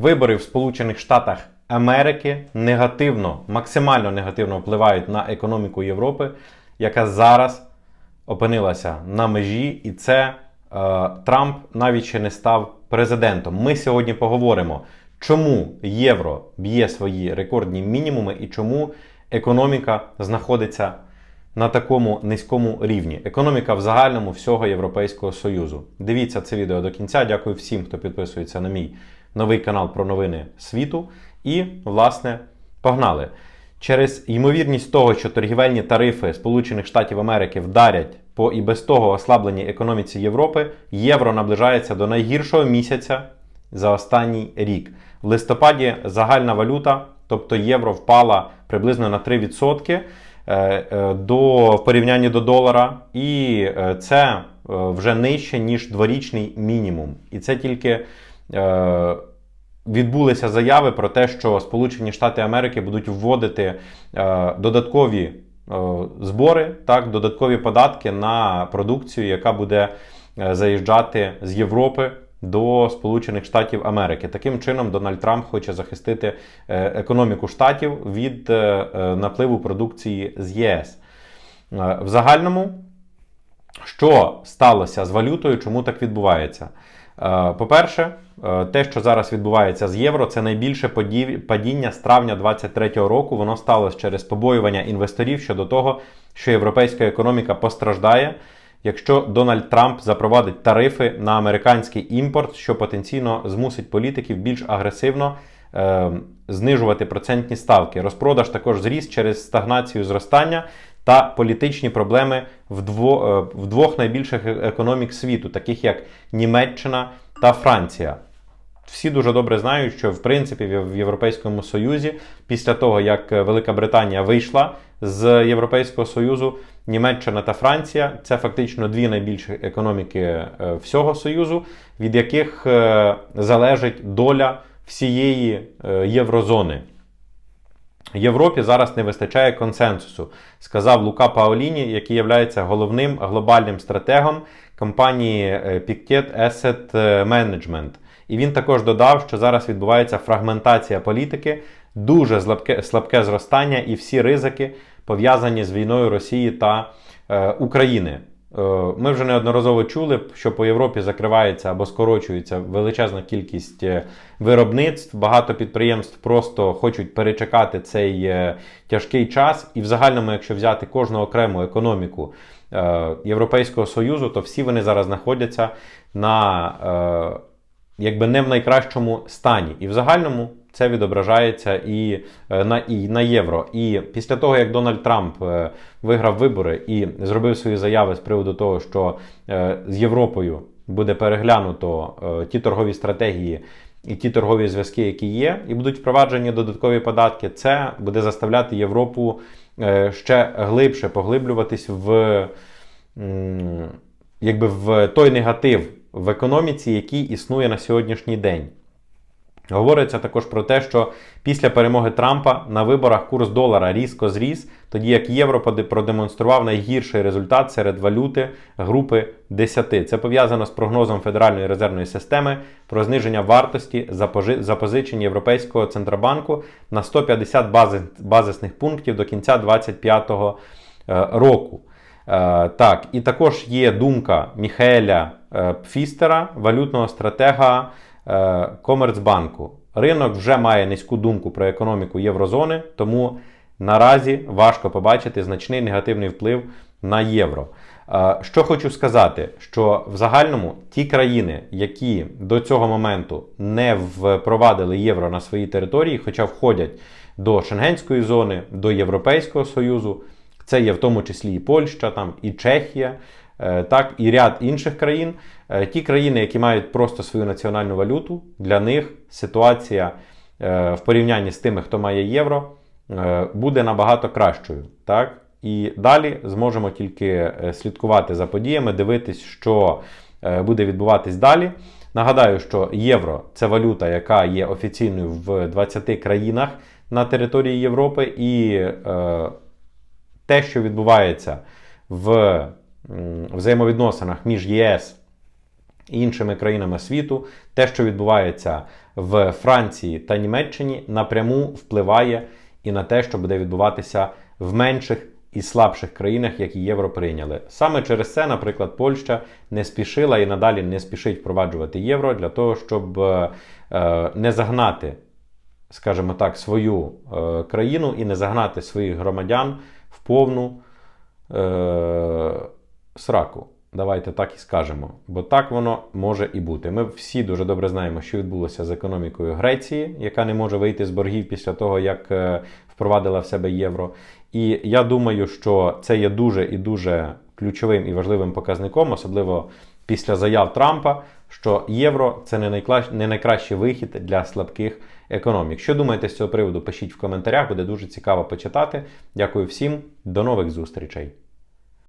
Вибори в Сполучених Штатах Америки негативно, максимально негативно впливають на економіку Європи, яка зараз опинилася на межі, і це е, Трамп навіть ще не став президентом. Ми сьогодні поговоримо, чому євро б'є свої рекордні мінімуми і чому економіка знаходиться на такому низькому рівні. Економіка в загальному всього Європейського Союзу. Дивіться це відео до кінця. Дякую всім, хто підписується на мій новий канал про новини світу. І, власне, погнали. Через ймовірність того, що торгівельні тарифи Сполучених Штатів Америки вдарять по і без того ослабленій економіці Європи, євро наближається до найгіршого місяця за останній рік. В листопаді загальна валюта, тобто євро, впала приблизно на 3% е, е, до в порівнянні до долара, і е, це вже нижче ніж дворічний мінімум. І це тільки. Відбулися заяви про те, що Сполучені Штати Америки будуть вводити е, додаткові е, збори, так, додаткові податки на продукцію, яка буде е, заїжджати з Європи до Сполучених Штатів Америки. Таким чином, Дональд Трамп хоче захистити економіку штатів від напливу продукції з ЄС. В загальному, що сталося з валютою, чому так відбувається? По-перше, те, що зараз відбувається з євро, це найбільше падіння з травня 2023 року. Воно сталося через побоювання інвесторів щодо того, що європейська економіка постраждає, якщо Дональд Трамп запровадить тарифи на американський імпорт, що потенційно змусить політиків більш агресивно е, знижувати процентні ставки. Розпродаж також зріс через стагнацію зростання та політичні проблеми в, дво, е, в двох найбільших е- економік світу, таких як Німеччина та Франція. Всі дуже добре знають, що в принципі в Європейському Союзі, після того як е, Велика Британія вийшла з Європейського Союзу, Німеччина та Франція це фактично дві найбільші економіки е, всього Союзу, від яких е, залежить доля всієї єврозони. Європі зараз не вистачає консенсусу, сказав Лука Паоліні, який є головним глобальним стратегом компанії Pictet Asset Management. І він також додав, що зараз відбувається фрагментація політики, дуже слабке, слабке зростання і всі ризики пов'язані з війною Росії та е, України. Е, Ми вже неодноразово чули, що по Європі закривається або скорочується величезна кількість е, виробництв. Багато підприємств просто хочуть перечекати цей е, тяжкий час. І в загальному, якщо взяти кожну окрему економіку Європейського Союзу, то всі вони зараз знаходяться на якби не в найкращому стані. І в загальному це відображається і е, на, і на євро. І після того, як Дональд Трамп е, виграв вибори і зробив свої заяви з приводу того, що е, з Європою буде переглянуто ті торгові стратегії. І ті торгові зв'язки, які є, і будуть впроваджені додаткові податки, це буде заставляти Європу ще глибше поглиблюватись в, якби в той негатив в економіці, який існує на сьогоднішній день. Говориться також про те, що після перемоги Трампа на виборах курс долара різко зріс, тоді як євро продемонстрував найгірший результат серед валюти групи 10. Це пов'язано з прогнозом Федеральної резервної системи про зниження вартості запозичень Європейського центробанку на 150 бази- базисних пунктів до кінця 2025 е, року. Е, Так, і також є думка Міхаеля е, Пфістера, валютного стратега е, Комерцбанку. Ринок вже має низьку думку про економіку Єврозони, тому наразі важко побачити значний негативний вплив на євро. Що хочу сказати, що в загальному ті країни, які до цього моменту не впровадили євро на своїй території, хоча входять до Шенгенської зони, до Європейського Союзу, це є в тому числі і Польща, там, і Чехія, е, так, і ряд інших країн. Е, Ті країни, які мають просто свою національну валюту, для них ситуація е, в порівнянні з тими, хто має євро, буде набагато кращою. Так? І далі зможемо тільки слідкувати за подіями, дивитись, що буде відбуватись далі. Нагадаю, що євро це валюта, яка є офіційною в 20 країнах на території Європи, і те, що відбувається в взаємовідносинах між ЄС і іншими країнами світу, те, що відбувається в Франції та Німеччині, напряму впливає і на те, що буде відбуватися в менших і слабших країнах, які євро прийняли. Саме через це, наприклад, Польща не спішила і надалі не спішить впроваджувати євро для того, щоб е, е, не загнати, скажімо так, свою е, країну і не загнати своїх громадян в повну е, сраку. Давайте так і скажемо. Бо так воно може і бути. Ми всі дуже добре знаємо, що відбулося з економікою Греції, яка не може вийти з боргів після того, як е, впровадила в себе євро. І я думаю, що це є дуже і дуже ключовим і важливим показником, особливо після заяв Трампа, що євро це не, найкращий вихід для слабких економік. Що думаєте з цього приводу? Пишіть в коментарях, буде дуже цікаво почитати. Дякую всім, до нових зустрічей.